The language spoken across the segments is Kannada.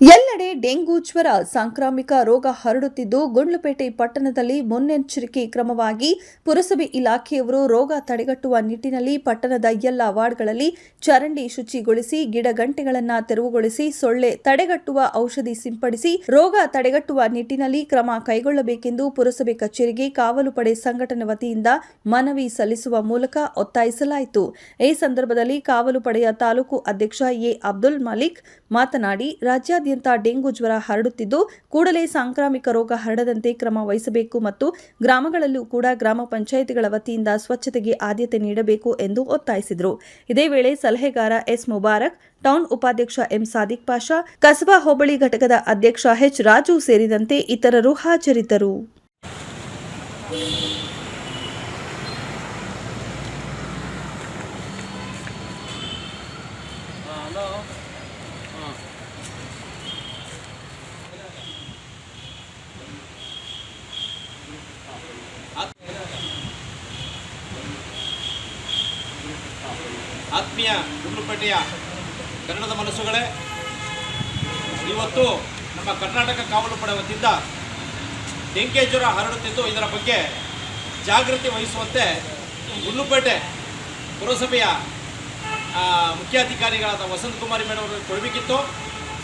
ಎಲ್ಲೆಡೆ ಡೆಂಗು ಜ್ವರ, ಸಾಂಕ್ರಾಮಿಕ ರೋಗ ಹರಡುತ್ತಿದ್ದು, ಗುಂಡ್ಲುಪೇಟೆ ಪಟ್ಟಣದಲ್ಲಿ ಮುನ್ನೆಚ್ಚರಿಕೆ ಕ್ರಮವಾಗಿ ಪುರಸಭೆ ಇಲಾಖೆಯವರು ರೋಗ ತಡೆಗಟ್ಟುವ ನಿಟ್ಟಿನಲ್ಲಿ ಪಟ್ಟಣದ ಎಲ್ಲ ವಾರ್ಡ್ಗಳಲ್ಲಿ ಚರಂಡಿ ಶುಚಿಗೊಳಿಸಿ ಗಿಡಗಂಟೆಗಳನ್ನು ತೆರವುಗೊಳಿಸಿ, ಸೊಳ್ಳೆ ತಡೆಗಟ್ಟುವ ಔಷಧಿ ಸಿಂಪಡಿಸಿ, ರೋಗ ತಡೆಗಟ್ಟುವ ನಿಟ್ಟಿನಲ್ಲಿ ಕ್ರಮ ಕೈಗೊಳ್ಳಬೇಕೆಂದು ಪುರಸಭೆ ಕಚೇರಿಗೆ ಕಾವಲು ಪಡೆ ಸಂಘಟನೆ ವತಿಯಿಂದ ಮನವಿ ಸಲ್ಲಿಸುವ ಮೂಲಕ ಒತ್ತಾಯಿಸಲಾಯಿತು. ಈ ಸಂದರ್ಭದಲ್ಲಿ ಕಾವಲು ಪಡೆಯ ತಾಲೂಕು ಅಧ್ಯಕ್ಷ ಎ. ಅಬ್ದುಲ್ ಮಲಿಕ್ ಮಾತನಾಡಿ, ರಾಜ್ಯಾದ್ಯಂತ ಡೆಂಗು ಜ್ವರ ಹರಡುತ್ತಿದ್ದು, ಕೂಡಲೇ ಸಾಂಕ್ರಾಮಿಕ ರೋಗ ಹರಡದಂತೆ ಕ್ರಮ ವಹಿಸಬೇಕು ಮತ್ತು ಗ್ರಾಮಗಳಲ್ಲೂ ಕೂಡ ಗ್ರಾಮ ಪಂಚಾಯಿತಿಗಳ ವತಿಯಿಂದ ಸ್ವಚ್ಛತೆಗೆ ಆದ್ಯತೆ ನೀಡಬೇಕು ಎಂದು ಒತ್ತಾಯಿಸಿದರು. ಇದೇ ವೇಳೆ ಸಲಹೆಗಾರ ಎಸ್ ಮುಬಾರಕ್, ಟೌನ್ ಉಪಾಧ್ಯಕ್ಷ ಎಂ ಸಾದಿಕ್ ಪಾಷಾ, ಕಸಬಾ ಹೋಬಳಿ ಘಟಕದ ಅಧ್ಯಕ್ಷ ಎಚ್ ರಾಜು ಸೇರಿದಂತೆ ಇತರರು ಹಾಜರಿದ್ದರು. ಹಲೋ. ಆತ್ಮೀಯ ಗುಂಡ್ಲುಪೇಟೆಯ ಕನ್ನಡದ ಮನಸ್ಸುಗಳೇ, ಇವತ್ತು ನಮ್ಮ ಕರ್ನಾಟಕ ಕಾವಲು ಪಡೆ ವತಿಯಿಂದ ಡೆಂಗೆ ಜ್ವರ ಹರಡುತ್ತಿದ್ದು, ಇದರ ಬಗ್ಗೆ ಜಾಗೃತಿ ವಹಿಸುವಂತೆ ಗುಂಡ್ಲುಪೇಟೆ ಪುರಸಭೆಯ ಮುಖ್ಯಾಧಿಕಾರಿಗಳಾದ ವಸಂತ್ ಕುಮಾರಿ ಮೇಡಮ್ ಅವರಿಗೆ ಕೊಡಬೇಕಿತ್ತು.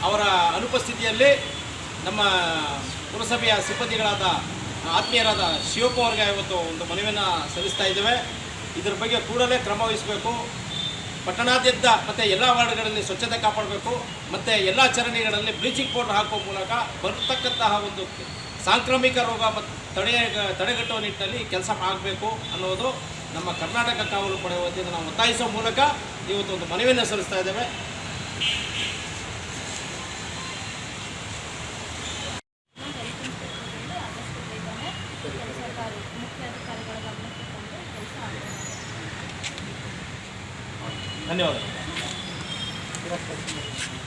ಅವರ ಅನುಪಸ್ಥಿತಿಯಲ್ಲಿ ನಮ್ಮ ಪುರಸಭೆಯ ಸಿಬ್ಬಂದಿಗಳಾದ ಆತ್ಮೀಯರಾದ ಶಿವಪ್ಪ ಅವ್ರಿಗೆ ಇವತ್ತು ಒಂದು ಮನವಿಯನ್ನು ಸಲ್ಲಿಸ್ತಾ ಇದ್ದೇವೆ. ಇದರ ಬಗ್ಗೆ ಕೂಡಲೇ ಕ್ರಮ ವಹಿಸಬೇಕು. ಪಟ್ಟಣಾದ್ಯಂತ ಮತ್ತು ಎಲ್ಲ ವಾರ್ಡ್ಗಳಲ್ಲಿ ಸ್ವಚ್ಛತೆ ಕಾಪಾಡಬೇಕು. ಮತ್ತು ಎಲ್ಲ ಚರಂಡಿಗಳಲ್ಲಿ ಬ್ಲೀಚಿಂಗ್ ಪೌಡರ್ ಹಾಕುವ ಮೂಲಕ ಬರತಕ್ಕಂತಹ ಒಂದು ಸಾಂಕ್ರಾಮಿಕ ರೋಗ ಮತ್ತು ತಡೆ, ತಡೆಗಟ್ಟುವ ನಿಟ್ಟಿನಲ್ಲಿ ಕೆಲಸ ಆಗಬೇಕು ಅನ್ನೋದು ನಮ್ಮ ಕರ್ನಾಟಕ ಕಾವಲು ಪಡೆ ವತಿಯಿಂದ ನಾವು ಒತ್ತಾಯಿಸುವ ಮೂಲಕ ಇವತ್ತು ಒಂದು ಮನವಿಯನ್ನು ಸಲ್ಲಿಸ್ತಾ ಇದ್ದೇವೆ. ಧನ್ಯವಾದಗಳು